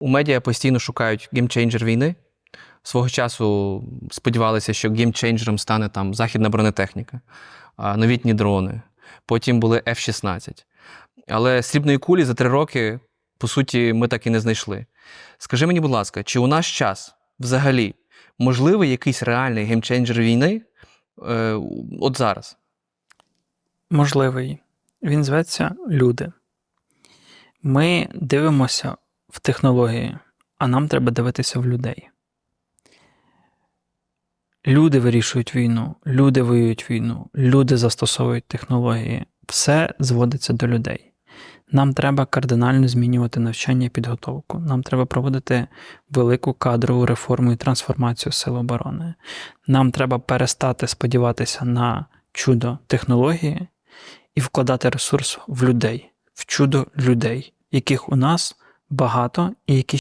У медіа постійно шукають геймчейнджер війни. Свого часу сподівалися, що геймчейнджером стане там західна бронетехніка, новітні дрони. Потім були F-16. Але срібної кулі за три роки, по суті, ми так і не знайшли. Скажи мені, будь ласка, чи у наш час взагалі можливий якийсь реальний геймчейнджер війни е, от зараз? Можливий. Він зветься люди. Ми дивимося в технології, а нам треба дивитися в людей. Люди вирішують війну, люди воюють війну, люди застосовують технології. Все зводиться до людей. Нам треба кардинально змінювати навчання і підготовку. Нам треба проводити велику кадрову реформу і трансформацію сил оборони. Нам треба перестати сподіватися на чудо технології і вкладати ресурс в людей, в чудо людей, яких у нас багато і які